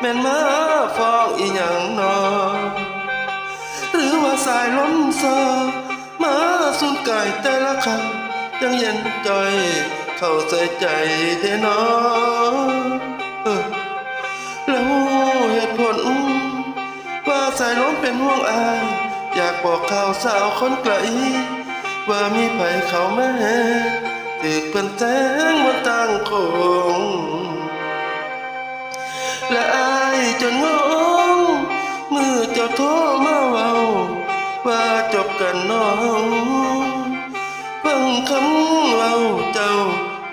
แม่นมาฟองอีหยังนอหรือว่าสายล้มซอมาสุนไก่แต่ละคำยังเย็นใจเข้าใส่ใจเด้นอเออแล้วเหตุผลว่าสายล้มเป็นห่วงอายอยากบอกข่าวสาวคนไกล ว่ามีไผเขาแม่ตึกเป็นแสงบนตั้งคง โทรมาเว้าว่าจบกันน้องเพิ่งคำเว้าเจ้า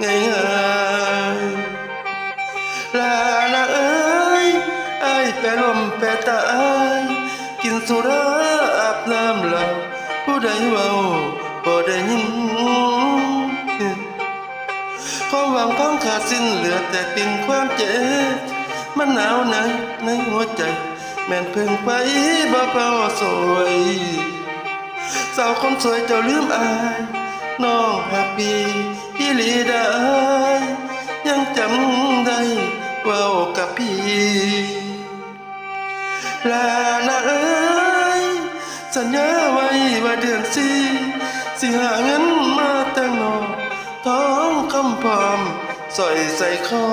ง่ายง่ายๆลาละเอ้ยอายแปลมแปตายกินสุราอาบน้ำเหล่าผู้ใดเว้าบ่ได้ยินความหวังพังขาดสิ้นเหลือแต่ปิ่นความเจ็บมันหนาวในในหัวใจ แม่นเพิ่งไปบ่เป่าสวยสาวคนสวยเจ้าลืมอายน้องหักปีพี่ลีได้ยังจำได้เว่ากับพี่ลาละเอ้ยสัญญาไว้ว่าเดือนสี่สิหาเงินมาแต่งนอท้องคำพร้อมสอยใส่คอ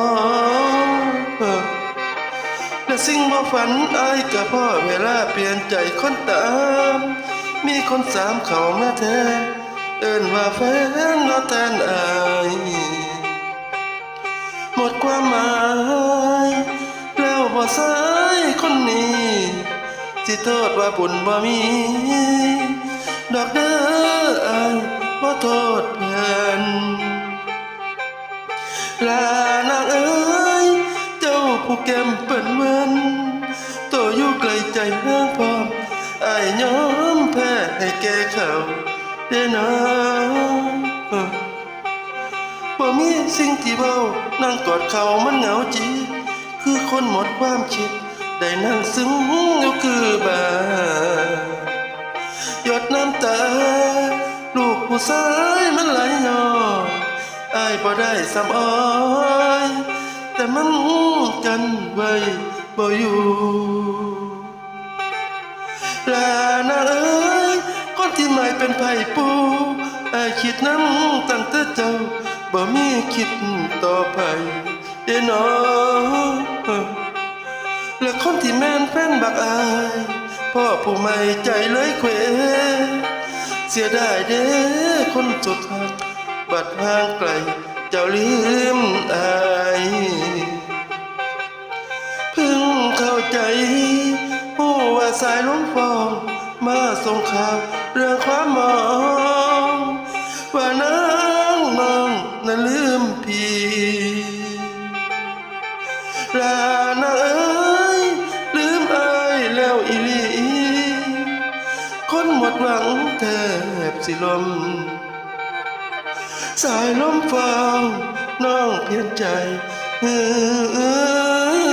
และสิ่งบ่ฝันอายกับพ่อเวลาเปลี่ยนใจคนตาม มีคนสามเขามาแทนเอิ้นว่าแฟนเราแทนอายหมดความหมายแล้วบ่สายคนนี้สิโทษว่าบุญบ่มี ดอกเด้ออายบ่โทษเพื่อนลานางเอ้ยเจ้าผู้แก้มเปิ้นเวิน เด้อนะบ่มีสิ่งที่เบานั่งกอดเขามันเหงาจีคือคนหมดความคิด ได้นั่งซึ้งอยู่คือบาหยดน้ำตา ลูกผู้ชายมันไหลยออายบ่ได้สำอ้อยแต่มันกันไว้บ่อยู่ล เป็นไผ่ปูไอคิดน้ำตั้งแต่เจ้าบ่มีคิดต่อไปเด้อน้องและคนที่แม่นแฟนบักอายพ่อผู้ไม่ใจเลยเควเสียดายเด้อคนสุดทักบัดห่างไกลเจ้าลืมอายเพิ่งเข้าใจผู้ว่าสายลมฟอง มาส่งข่าวเรื่องความมอง ว่านางน้องนั้นลืมพี่ลานาเอ้ยลืมอายแล้วอีลีคนหมดหวังแทบสิลม สายลมฟองน้องเพียนใจเออ